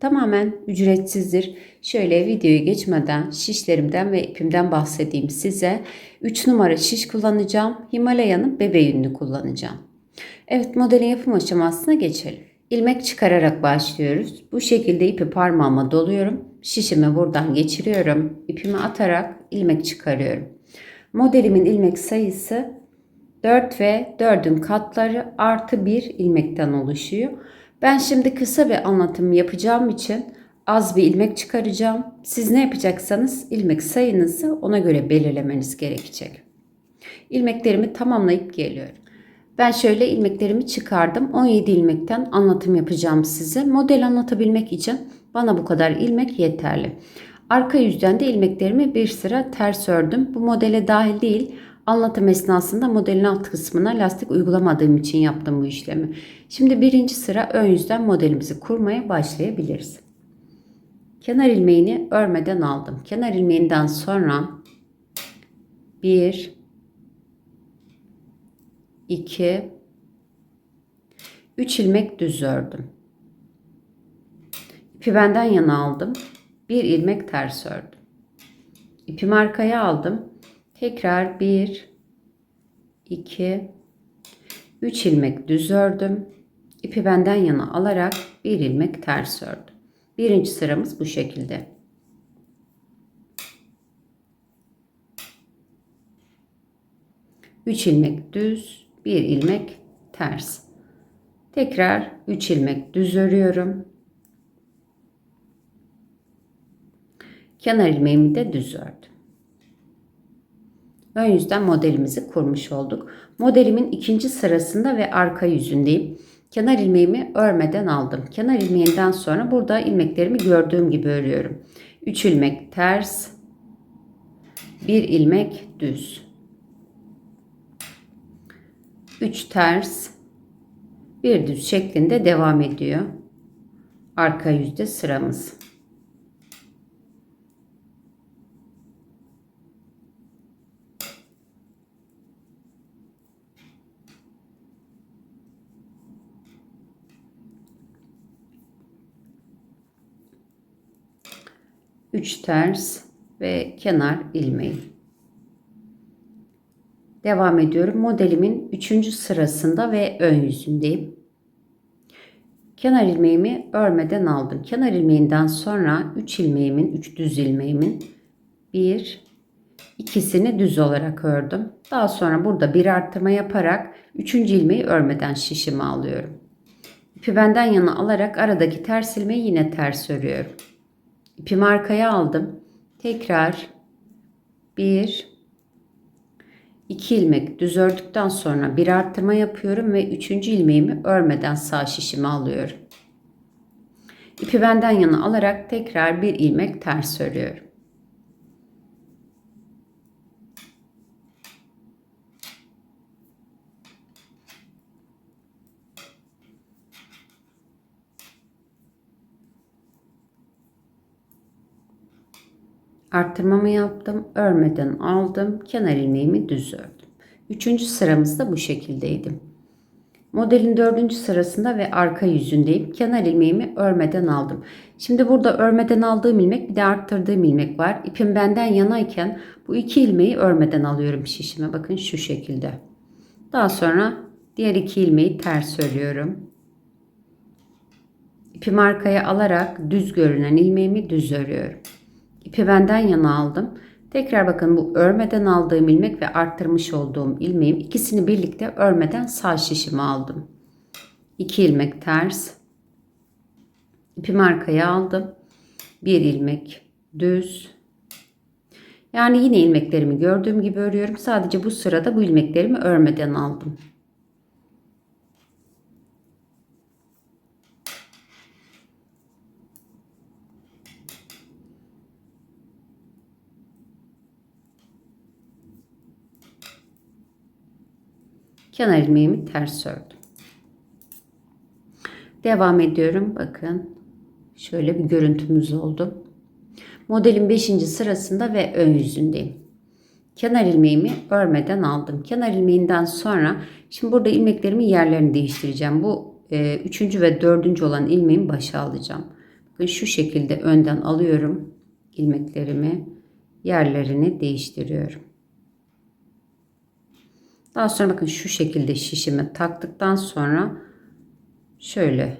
tamamen ücretsizdir. Şöyle videoyu geçmeden şişlerimden ve ipimden bahsedeyim size. 3 numara şiş kullanacağım. Himalaya'nın bebe yününü kullanacağım. Evet modelin yapım aşamasına geçelim. İlmek çıkararak başlıyoruz. Bu şekilde ipi parmağıma doluyorum. Şişimi buradan geçiriyorum. İpimi atarak ilmek çıkarıyorum. Modelimin ilmek sayısı 4 ve 4'ün katları artı 1 ilmekten oluşuyor. Ben şimdi kısa bir anlatım yapacağım için az bir ilmek çıkaracağım. Siz ne yapacaksanız ilmek sayınızı ona göre belirlemeniz gerekecek. İlmeklerimi tamamlayıp geliyorum. Ben şöyle ilmeklerimi çıkardım. 17 ilmekten anlatım yapacağım size. Model anlatabilmek için bana bu kadar ilmek yeterli. Arka yüzden de ilmeklerimi bir sıra ters ördüm. Bu modele dahil değil. Anlatım esnasında modelin alt kısmına lastik uygulamadığım için yaptım bu işlemi. Şimdi birinci sıra ön yüzden modelimizi kurmaya başlayabiliriz. Kenar ilmeğini örmeden aldım. Kenar ilmeğinden sonra 1 2 3 ilmek düz ördüm. İpi benden yana aldım. Bir ilmek ters ördüm. İpimi arkaya aldım. Tekrar 1 2 3 ilmek düz ördüm. İpi benden yana alarak bir ilmek ters ördüm. Birinci sıramız bu şekilde. Üç ilmek düz, bir ilmek ters. Tekrar 3 ilmek düz örüyorum. Kenar ilmeğimi de düz ördüm. Ön yüzden modelimizi kurmuş olduk. Modelimin ikinci sırasında ve arka yüzündeyim. Kenar ilmeğimi örmeden aldım. Kenar ilmeğinden sonra burada ilmeklerimi gördüğüm gibi örüyorum. 3 ilmek ters, 1 ilmek düz. 3 ters, 1 düz şeklinde devam ediyor. Arka yüzde sıramız. Üç ters ve kenar ilmeği. Devam ediyorum. Modelimin üçüncü sırasında ve ön yüzündeyim. Kenar ilmeğimi örmeden aldım. Kenar ilmeğinden sonra 3 ilmeğimin, 3 düz ilmeğimin bir ikisini düz olarak ördüm. Daha sonra burada bir arttırma yaparak 3. ilmeği örmeden şişimi alıyorum. İpi benden yana alarak aradaki ters ilmeği yine ters örüyorum. İpimi arkaya aldım. Tekrar 1 2 ilmek düz ördükten sonra bir arttırma yapıyorum ve 3. ilmeğimi örmeden sağ şişimi alıyorum. İpi benden yana alarak tekrar bir ilmek ters örüyorum. Arttırmamı yaptım. Örmeden aldım. Kenar ilmeğimi düz ördüm. Üçüncü sıramızda bu şekildeydim. Modelin dördüncü sırasında ve arka yüzündeyim. Kenar ilmeğimi örmeden aldım. Şimdi burada örmeden aldığım ilmek bir de arttırdığım ilmek var. İpim benden yanayken bu iki ilmeği örmeden alıyorum şişime. Bakın şu şekilde. Daha sonra diğer iki ilmeği ters örüyorum. İpimi arkaya alarak düz görünen ilmeğimi düz örüyorum. İpi benden yana aldım. Tekrar bakın bu örmeden aldığım ilmek ve arttırmış olduğum ilmeğim ikisini birlikte örmeden sağ şişime aldım. 2 ilmek ters. İpimi arkaya aldım. Bir ilmek düz. Yani yine ilmeklerimi gördüğüm gibi örüyorum. Sadece bu sırada bu ilmeklerimi örmeden aldım. Kenar ilmeğimi ters ördüm. Devam ediyorum. Bakın şöyle bir görüntümüz oldu. Modelin 5. sırasında ve ön yüzündeyim. Kenar ilmeğimi örmeden aldım. Kenar ilmeğinden sonra şimdi burada ilmeklerimin yerlerini değiştireceğim. Bu e, üçüncü ve dördüncü olan ilmeğimi başa alacağım. Bakın şu şekilde önden alıyorum ilmeklerimi yerlerini değiştiriyorum. Daha sonra bakın şu şekilde şişimi taktıktan sonra şöyle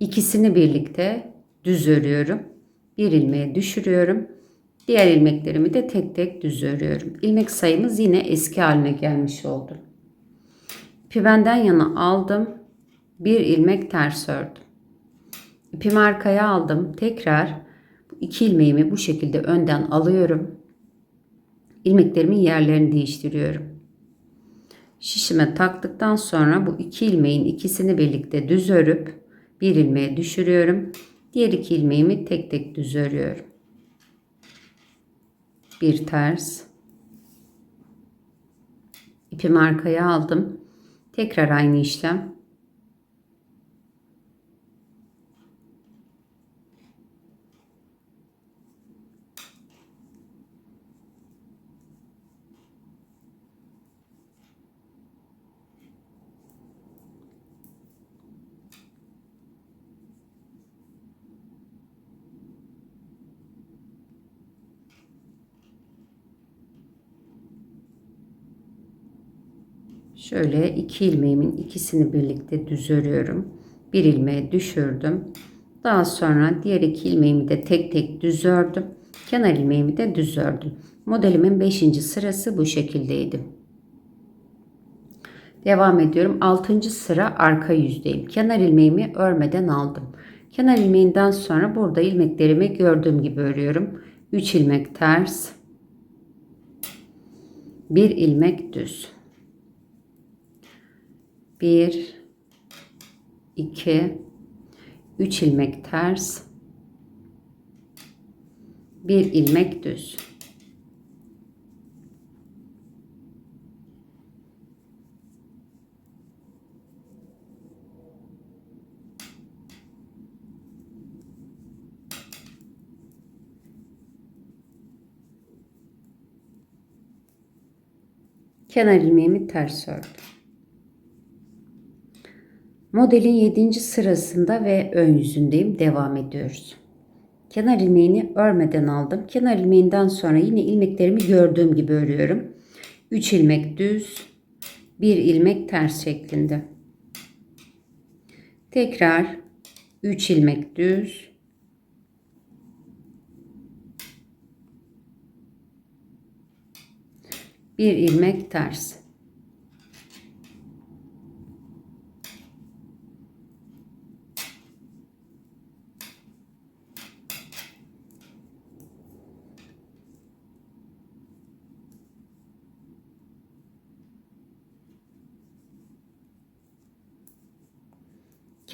ikisini birlikte düz örüyorum. Bir ilmeğe düşürüyorum. Diğer ilmeklerimi de tek tek düz örüyorum. İlmek sayımız yine eski haline gelmiş oldu. İpi benden yana aldım. Bir ilmek ters ördüm. İpimi arkaya aldım. Tekrar iki ilmeğimi bu şekilde önden alıyorum. İlmeklerimin yerlerini değiştiriyorum. Şişime taktıktan sonra bu iki ilmeğin ikisini birlikte düz örüp bir ilmeğe düşürüyorum. Diğer iki ilmeğimi tek tek düz örüyorum. Bir ters. İpimi arkaya aldım. Tekrar aynı işlem. Şöyle iki ilmeğimin ikisini birlikte düz örüyorum. Bir ilmeğe düşürdüm. Daha sonra diğer iki ilmeğimi de tek tek düz ördüm. Kenar ilmeğimi de düz ördüm. Modelimin 5. sırası bu şekildeydi. Devam ediyorum. 6. sıra arka yüzdeyim. Kenar ilmeğimi örmeden aldım. Kenar ilmeğinden sonra burada ilmeklerimi gördüğüm gibi örüyorum. 3 ilmek ters. 1 ilmek düz. 1 2 3 ilmek ters 1 ilmek düz kenar ilmeğimi ters ördüm. Modelin 7. sırasında ve ön yüzündeyim. Devam ediyoruz. Kenar ilmeğini örmeden aldım. Kenar ilmeğinden sonra yine ilmeklerimi gördüğüm gibi örüyorum. 3 ilmek düz, 1 ilmek ters şeklinde. Tekrar 3 ilmek düz, bir ilmek ters.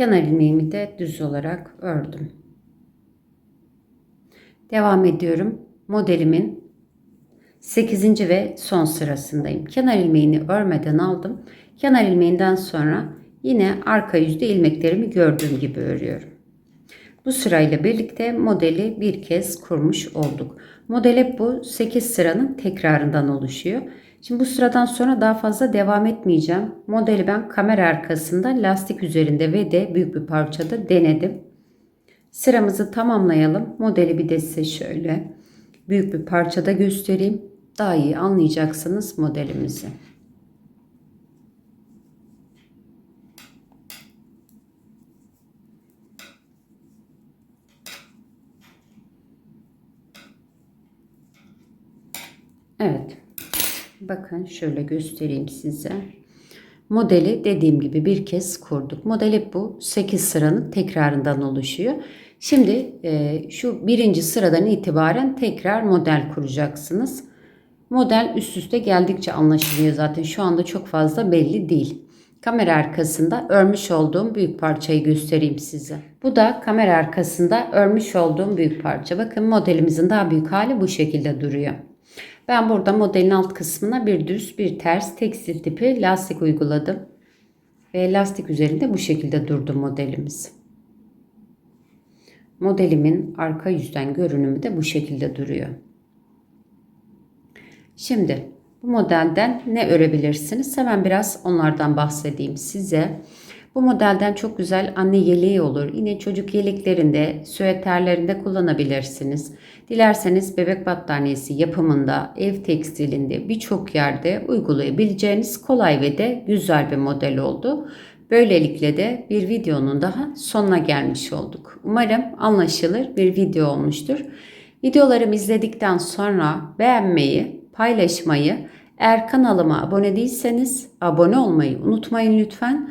Kenar ilmeğimi de düz olarak ördüm. Devam ediyorum. Modelimin 8. ve son sırasındayım. Kenar ilmeğini örmeden aldım. Kenar ilmeğinden sonra yine arka yüzde ilmeklerimi gördüğüm gibi örüyorum. Bu sırayla birlikte modeli bir kez kurmuş olduk. Model bu 8 sıranın tekrarından oluşuyor. Şimdi bu sıradan sonra daha fazla devam etmeyeceğim. Modeli ben kamera arkasında lastik üzerinde ve de büyük bir parçada denedim. Sıramızı tamamlayalım. Modeli bir de size şöyle büyük bir parçada göstereyim. Daha iyi anlayacaksınız modelimizi. Evet. Bakın şöyle göstereyim size. Modeli dediğim gibi bir kez kurduk. Modeli bu 8 sıranın tekrarından oluşuyor. Şimdi e, şu birinci sıradan itibaren tekrar model kuracaksınız. Model üst üste geldikçe anlaşılıyor zaten. Şu anda çok fazla belli değil. Kamera arkasında örmüş olduğum büyük parçayı göstereyim size. Bu da kamera arkasında örmüş olduğum büyük parça. Bakın modelimizin daha büyük hali bu şekilde duruyor. Ben burada modelin alt kısmına bir düz bir ters tekstil tipi lastik uyguladım. Ve lastik üzerinde bu şekilde durdu modelimiz. Modelimin arka yüzden görünümü de bu şekilde duruyor. Şimdi bu modelden ne örebilirsiniz? Hemen biraz onlardan bahsedeyim size. Bu modelden çok güzel anne yeleği olur. Yine çocuk yeleklerinde, süeterlerinde kullanabilirsiniz. Dilerseniz bebek battaniyesi yapımında, ev tekstilinde birçok yerde uygulayabileceğiniz kolay ve de güzel bir model oldu. Böylelikle de bir videonun daha sonuna gelmiş olduk. Umarım anlaşılır bir video olmuştur. Videolarımı izledikten sonra beğenmeyi, paylaşmayı, eğer kanalıma abone değilseniz abone olmayı unutmayın lütfen.